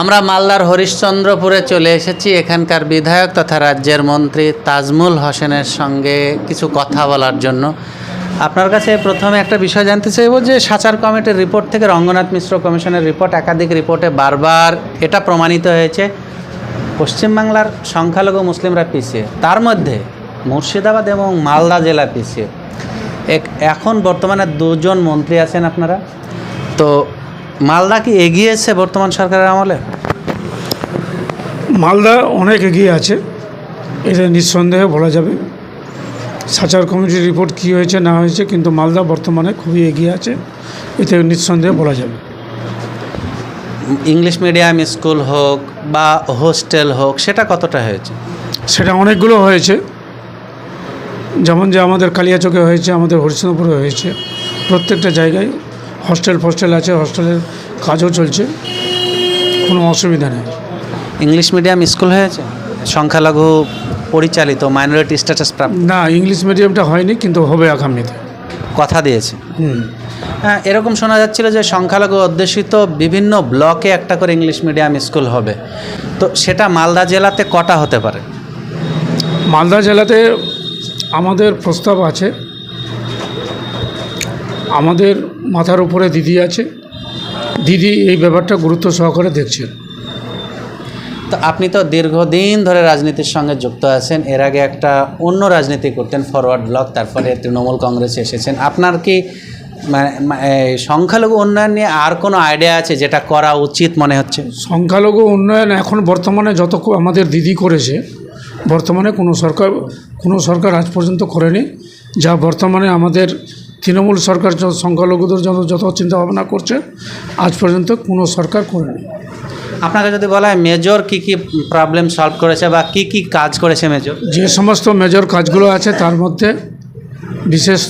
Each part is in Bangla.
আমরা মালদার হরিশ্চন্দ্রপুরে চলে এসেছি। এখানকার বিধায়ক তথা রাজ্যের মন্ত্রী তাজমুল হোসেনের সঙ্গে কিছু কথা বলার জন্য। আপনার কাছে প্রথমে একটা বিষয় জানতে চাইব যে সাচার কমিটির রিপোর্ট থেকে রঙ্গনাথ মিশ্র কমিশনের রিপোর্ট একাধিক রিপোর্টে বারবার এটা প্রমাণিত হয়েছে। পশ্চিমবাংলার সংখ্যালঘু মুসলিমরা পিছিয়ে, তার মধ্যে মুর্শিদাবাদ এবং মালদা জেলা পিছিয়ে। এক, এখন বর্তমানে দুজন মন্ত্রী আছেন আপনারা। তো মালদা কি এগিয়েছে বর্তমান সরকারের আমলে? মালদা অনেক এগিয়ে আছে এটা নিঃসন্দেহে বলা যাবে। সাচার কমিটির রিপোর্ট কী হয়েছে না হয়েছে কিন্তু মালদা বর্তমানে খুবই এগিয়ে আছে এতে নিঃসন্দেহে বলা যাবে। ইংলিশ মিডিয়াম স্কুল হোক বা হোস্টেল হোক সেটা কতটা হয়েছে? সেটা অনেকগুলো হয়েছে। যেমন যে আমাদের কালিয়াচকে হয়েছে আমাদের হরিশ্চন্দ্রপুরে হয়েছে প্রত্যেকটা জায়গায় হস্টেল ফস্টেল আছে হস্টেলের কাজও চলছে। কোনো অসুবিধা নেই। ইংলিশ মিডিয়াম স্কুল হয়েছে? সংখ্যালঘু পরিচালিত মাইনরিটি স্ট্যাটাস প্রাপ্ত? না ইংলিশ মিডিয়ামটা হয়নি কিন্তু হবে আগামীতে। কথা দিয়েছে। হুম। হ্যাঁ এরকম শোনা যাচ্ছিল যে সংখ্যালঘু অধ্যুষিত বিভিন্ন ব্লকে একটা করে ইংলিশ মিডিয়াম স্কুল হবে। তো সেটা মালদা জেলাতে কটা হতে পারে? মালদা জেলাতে আমাদের প্রস্তাব আছে আমাদের মাথার উপরে দিদি আছে। দিদি এই ব্যাপারটা গুরুত্ব সহকারে দেখছেন। তো আপনি তো দীর্ঘদিন ধরে রাজনীতির সঙ্গে যুক্ত আছেন এর আগে একটা অন্য রাজনীতি করতেন ফরওয়ার্ড ব্লক তারপরে তৃণমূল কংগ্রেসে এসেছেন। আপনার কি মানে সংখ্যালঘু উন্নয়ন নিয়ে আর কোনো আইডিয়া আছে যেটা করা উচিত মনে হচ্ছে? সংখ্যালঘু উন্নয়ন এখন বর্তমানে যত আমাদের দিদি করেছে বর্তমানে কোনো সরকার কোনো সরকার আজ পর্যন্ত করেনি। যা বর্তমানে আমাদের তৃণমূল সরকার যত সংখ্যালঘুদের জন্য যত চিন্তাভাবনা করছে আজ পর্যন্ত কোনো সরকার করেনি। আপনাকে যদি বলা হয় মেজর কি কি প্রবলেম সলভ করেছে বা কি কি কাজ করেছে মেজর যে সমস্ত মেজর কাজগুলো আছে তার মধ্যে বিশেষ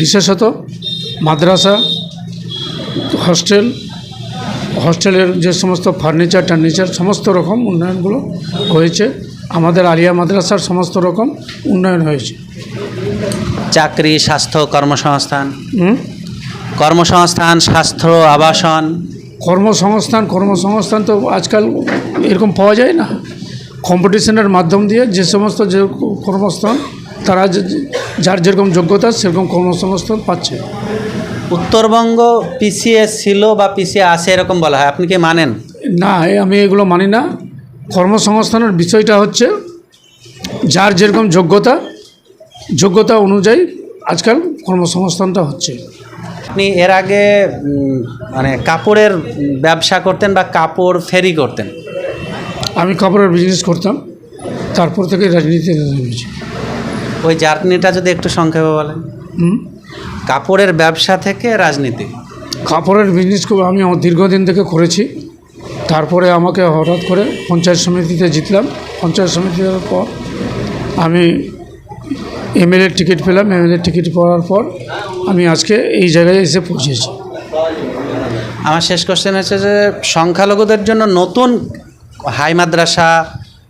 বিশেষত মাদ্রাসা হস্টেল হস্টেলের যে সমস্ত ফার্নিচার টার্নিচার সমস্ত রকম উন্নয়নগুলো হয়েছে। আমাদের আলিয়া মাদ্রাসার সমস্ত রকম উন্নয়ন হয়েছে। চাকরি স্বাস্থ্য কর্মসংস্থান? কর্মসংস্থান স্বাস্থ্য আবাসন? কর্মসংস্থান কর্মসংস্থান তো আজকাল এরকম পাওয়া যায় না। কম্পিটিশনের মাধ্যম দিয়ে যে সমস্ত যে কর্মস্থান তারা যার যেরকম যোগ্যতা সেরকম কর্মসংস্থান পাচ্ছে। উত্তরবঙ্গ পিছিয়ে ছিল বা পিছিয়ে আছে এরকম বলা হয় আপনি কি মানেন? না আমি এগুলো মানি না। কর্মসংস্থানের বিষয়টা হচ্ছে যার যেরকম যোগ্যতা যোগ্যতা অনুযায়ী আজকাল কর্মসংস্থানটা হচ্ছে। আপনি এর আগে মানে কাপড়ের ব্যবসা করতেন বা কাপড় ফেরি করতেন? আমি কাপড়ের বিজনেস করতাম তারপর থেকে রাজনীতিতে নেমেছি ওই জার্নিটা যদি একটু সংক্ষেপে বলেন? কাপড়ের ব্যবসা থেকে রাজনীতি? কাপড়ের বিজনেস খুব আমি দীর্ঘদিন থেকে করেছি। তারপরে আমাকে হঠাৎ করে পঞ্চায়েত সমিতিতে জিতলাম। পঞ্চায়েত সমিতির পর আমি এমএলএ টিকিট পেলাম। এমএলএ টিকিট পাওয়ার পর আমি আজকে এই জায়গায় এসে পৌঁছেছি। আমার শেষ কোশ্চেন হচ্ছে যে সংখ্যালঘুদের জন্য নতুন হাই মাদ্রাসা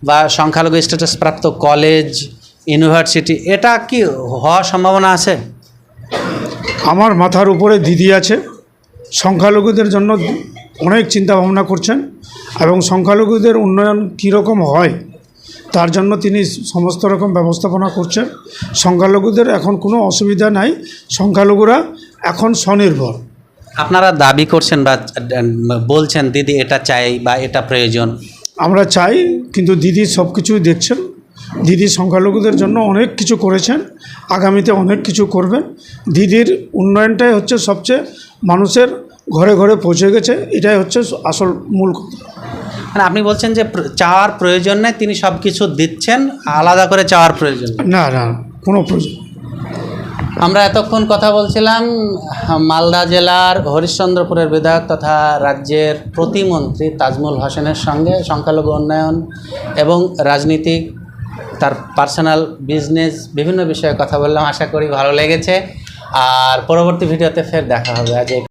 বা সংখ্যালঘু স্ট্যাটাস প্রাপ্ত কলেজ ইউনিভার্সিটি এটা কি হওয়ার সম্ভাবনা আছে? আমার মাথার উপরে দিদি আছে। সংখ্যালঘুদের জন্য অনেক চিন্তা ভাবনা করছেন এবং সংখ্যালঘুদের উন্নয়ন কীরকম হয় তার জন্য তিনি সমস্ত রকম ব্যবস্থাপনা করছেন। সংখ্যালঘুদের এখন কোনো অসুবিধা নাই সংখ্যালঘুরা এখন স্বনির্ভর। আপনারা দাবি করছেন বা বলছেন দিদি এটা চাই বা এটা প্রয়োজন আমরা চাই কিন্তু দিদি সব কিছুই দেখছেন। দিদি সংখ্যালঘুদের জন্য অনেক কিছু করেছেন আগামীতে অনেক কিছু করবেন। দিদির উন্নয়নটাই হচ্ছে সবচেয়ে মানুষের ঘরে ঘরে পৌঁছে গেছে এটাই হচ্ছে আসল মূল কথা। মানে আপনি বলছেন যে চাওয়ার প্রয়োজন নেই তিনি সব কিছু দিচ্ছেন আলাদা করে চাওয়ার প্রয়োজন না না কোনো প্রয়োজন আমরা এতক্ষণ কথা বলছিলাম মালদা জেলার হরিশ্চন্দ্রপুরের বিধায়ক তথা রাজ্যের প্রতিমন্ত্রী তাজমুল হোসেনের সঙ্গে সংখ্যালঘু উন্নয়ন এবং রাজনীতি তার পার্সোনাল বিজনেস বিভিন্ন বিষয়ে কথা বললাম। আশা করি ভালো লেগেছে। আর পরবর্তী ভিডিওতে ফের দেখা হবে। আজ